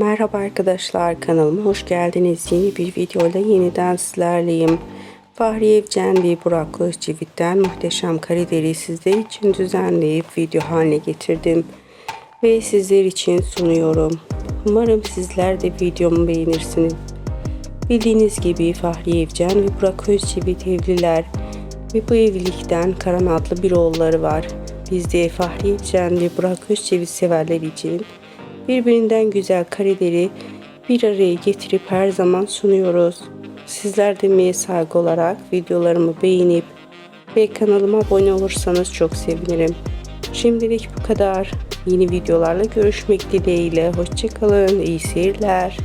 Merhaba arkadaşlar kanalıma hoş geldiniz. Yeni bir videoyla yeniden sizlerleyim. Fahriye Evcen ve Burak Özçivit'ten muhteşem kareleri sizler için düzenleyip video haline getirdim. Ve sizler için sunuyorum. Umarım sizler de videomu beğenirsiniz. Bildiğiniz gibi Fahriye Evcen ve Burak Özçivit evliler ve bu evlilikten Karan adlı bir oğulları var. Biz de Fahriye Evcen ve Burak Özçivit severler için birbirinden güzel kareleri bir araya getirip her zaman sunuyoruz. Sizler de emeğe saygı olarak videolarımı beğenip ve kanalıma abone olursanız çok sevinirim. Şimdilik bu kadar. Yeni videolarla görüşmek dileğiyle. Hoşçakalın. İyi seyirler.